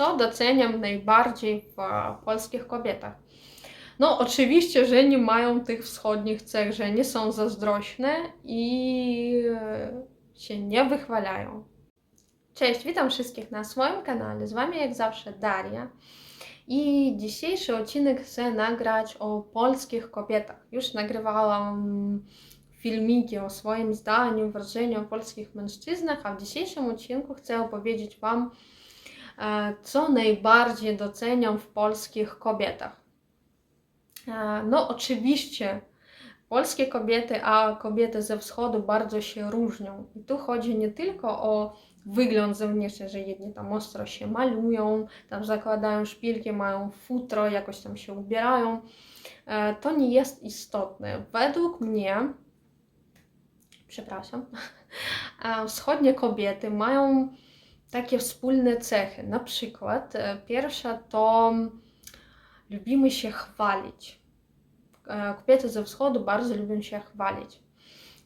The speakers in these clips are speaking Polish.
Co doceniam najbardziej w polskich kobietach? No, oczywiście, że nie mają tych wschodnich cech, że nie są zazdrośne i e, się nie wychwalają. Cześć, witam wszystkich na swoim kanale. Z Wami jak zawsze Daria. I dzisiejszy odcinek chcę nagrać o polskich kobietach. Już nagrywałam filmiki o swoim zdaniu, wrażeniu o polskich mężczyznach, a w dzisiejszym odcinku chcę opowiedzieć Wam, co najbardziej doceniam w polskich kobietach. E, No, oczywiście, polskie kobiety, a kobiety ze wschodu bardzo się różnią. I tu chodzi nie tylko o wygląd zewnętrzny, że jedni tam ostro się malują, tam zakładają szpilki, mają futro, jakoś tam się ubierają. E, To nie jest istotne. Według mnie, przepraszam, e, wschodnie kobiety mają takie wspólne cechy. Na przykład, e, pierwsza to lubimy się chwalić. E, Kobiety ze wschodu bardzo lubią się chwalić.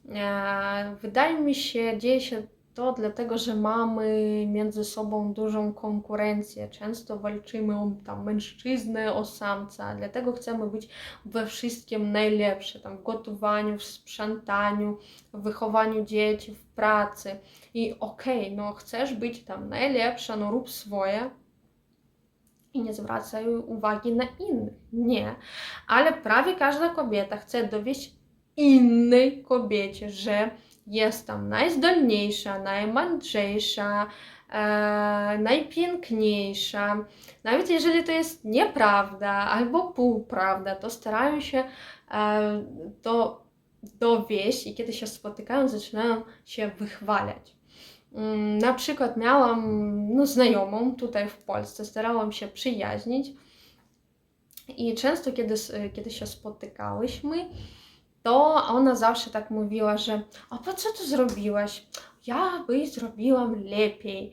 E, Wydaje mi się, dzieje się to dlatego, że mamy między sobą dużą konkurencję. Często walczymy o tam mężczyznę, o samca, dlatego chcemy być we wszystkim najlepsze, tam w gotowaniu, w sprzątaniu, w wychowaniu dzieci, w pracy. I okej, no chcesz być tam najlepsza, no rób swoje, i nie zwracaj uwagi na innych. Nie, ale prawie każda kobieta chce dowieść innej kobiecie, że jest tam najzdolniejsza, najmądrzejsza, e, najpiękniejsza. Nawet jeżeli to jest nieprawda albo półprawda, to starają się e, to dowieść i kiedy się spotykają, zaczynają się wychwalać. Mm, Na przykład miałam no, znajomą tutaj w Polsce, starałam się przyjaźnić i często, kiedy, kiedy się spotykałyśmy, to ona zawsze tak mówiła, że a po co to zrobiłaś? Ja by zrobiłam lepiej,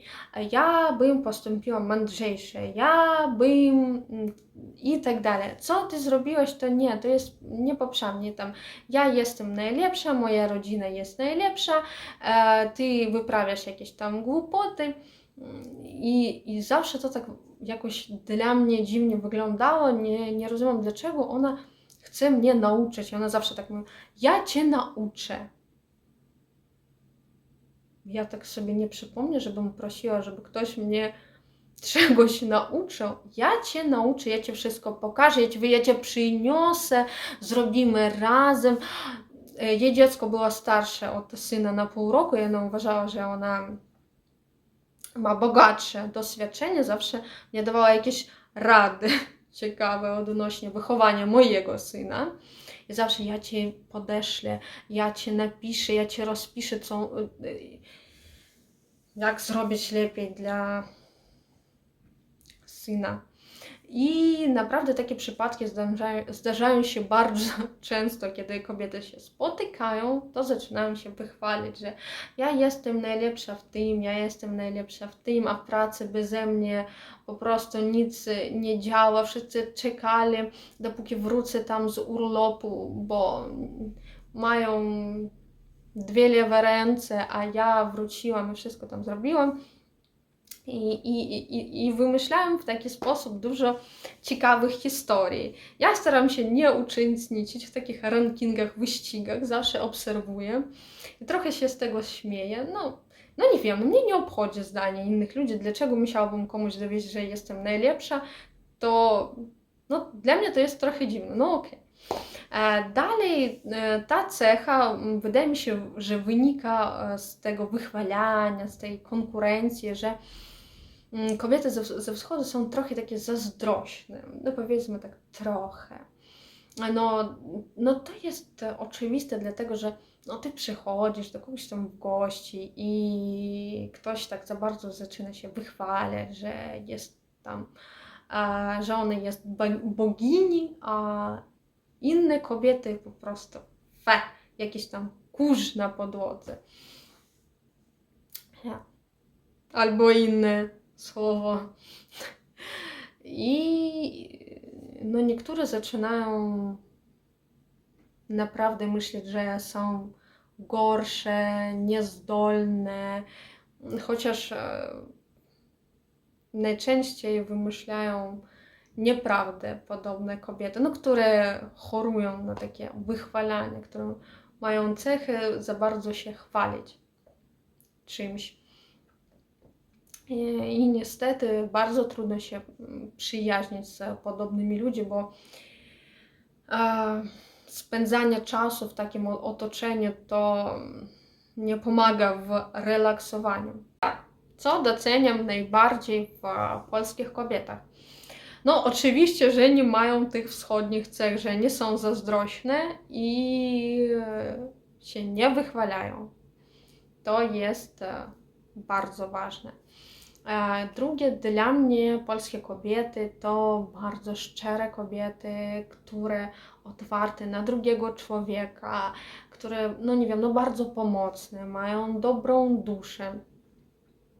ja bym postąpiła mądrzejsze, ja bym mm, i tak dalej. Co ty zrobiłaś, to nie, to jest niepoprzednie tam. Ja jestem najlepsza, moja rodzina jest najlepsza, e, ty wyprawiasz jakieś tam głupoty. I, I zawsze to tak jakoś dla mnie dziwnie wyglądało. Nie, nie rozumiem, dlaczego ona chce mnie nauczyć. Ona zawsze tak mówi: Ja cię nauczę. Ja tak sobie nie przypomnę, żebym prosiła, żeby ktoś mnie czegoś nauczył. Ja cię nauczę, ja ci wszystko pokażę, ja ci, ja cię przyniosę, zrobimy razem. E, Jej dziecko było starsze od syna na pół roku, i ona uważała, że ona ma bogatsze doświadczenie, zawsze mnie dawała jakieś rady ciekawe odnośnie wychowania mojego syna. I zawsze ja cię podeszlę, ja cię napiszę, ja cię rozpiszę, co, jak zrobić lepiej dla syna. I naprawdę takie przypadki zdarzają, zdarzają się bardzo często, kiedy kobiety się spotykają, to zaczynają się wychwalić, że ja jestem najlepsza w tym, ja jestem najlepsza w tym, a w pracy beze mnie po prostu nic nie działa. Wszyscy czekali, dopóki wrócę tam z urlopu, bo mają dwie lewe ręce, a ja wróciłam i wszystko tam zrobiłam. I, i, i, wymyślałem w taki sposób dużo ciekawych historii. Ja staram się nie uczestniczyć w takich rankingach, wyścigach, zawsze obserwuję trochę się z tego śmieję. No, no nie wiem, mnie nie obchodzi zdanie innych ludzi, dlaczego musiałabym komuś dowieść, że jestem najlepsza, to no, dla mnie to jest trochę dziwne, no okej. E, Dalej, e, ta cecha, m, wydaje mi się, że wynika e, z tego wychwalania, z tej konkurencji, że mm, kobiety ze, ze wschodu są trochę takie zazdrośne, no powiedzmy tak trochę. No, no to jest e, oczywiste, dlatego że no ty przychodzisz do kogoś tam w gości i ktoś tak za bardzo zaczyna się wychwalać, że jest tam, że ona jest bo- bogini, a inne kobiety po prostu fe, jakiś tam kurz na podłodze. Albo inne słowo. I no niektóre zaczynają naprawdę myśleć, że są gorsze, niezdolne, chociaż e, najczęściej wymyślają nieprawdę podobne kobiety, no, które chorują na takie wychwalanie, które mają cechy za bardzo się chwalić czymś. I, niestety bardzo trudno się mm, przyjaźnić z podobnymi ludźmi, bo spędzanie czasu w takim otoczeniu to nie pomaga w relaksowaniu. Co doceniam najbardziej w polskich kobietach? No, oczywiście, że nie mają tych wschodnich cech, że nie są zazdrośne i e, się nie wychwalają. To jest e, bardzo ważne. E, Drugie, dla mnie polskie kobiety to bardzo szczere kobiety, które otwarte na drugiego człowieka, które, no nie wiem, no bardzo pomocne, mają dobrą duszę.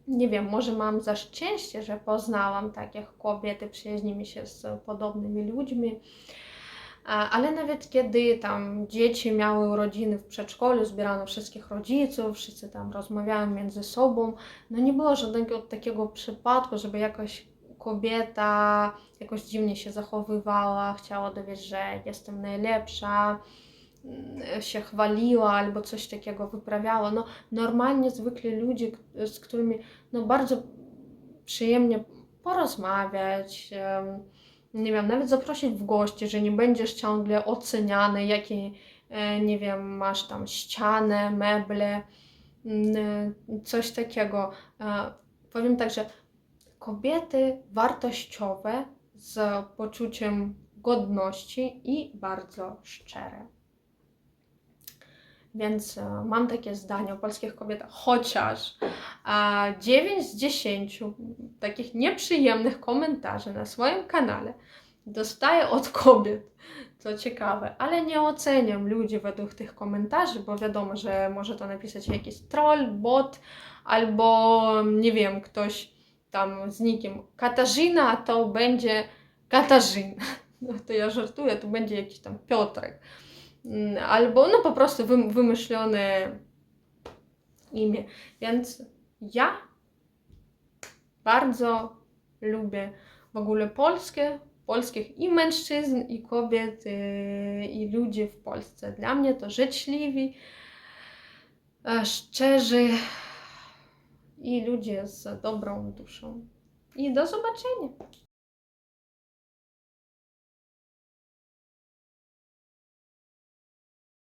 Nie wiem, może mam za szczęście, że poznałam takich kobiety, przyjaźnimy się z podobnymi ludźmi. Ale nawet kiedy tam dzieci miały urodziny w przedszkolu, zbierano wszystkich rodziców, wszyscy tam rozmawiają między sobą, no nie było żadnego takiego przypadku, żeby jakaś kobieta jakoś dziwnie się zachowywała, chciała dowieść, że jestem najlepsza, mm, się chwaliła albo coś takiego wyprawiała. No normalnie zwykli ludzie, z którymi no bardzo przyjemnie porozmawiać, em, nie wiem, nawet zaprosić w gości, że nie będziesz ciągle oceniany, jakie, e, nie wiem, masz tam ścianę, meble, mm, coś takiego. E, Powiem tak, że kobiety wartościowe z poczuciem godności i bardzo szczere. Więc e, mam takie zdanie o polskich kobietach, chociaż a 9 z 10 takich nieprzyjemnych komentarzy na swoim kanale dostaję od kobiet, co ciekawe, ale nie oceniam ludzi według tych komentarzy, bo wiadomo, że może to napisać jakiś troll, bot, albo nie wiem, ktoś tam z nikiem Katarzyna, to będzie Katarzyna. No to ja żartuję, to będzie jakiś tam Piotrek. Mm, Albo no po prostu wym- wymyślone imię. Więc ja bardzo lubię w ogóle Polskę, polskich i mężczyzn, i kobiet, yy, i ludzi w Polsce. Dla mnie to życzliwi, e, szczerzy i ludzie z dobrą duszą. I do zobaczenia.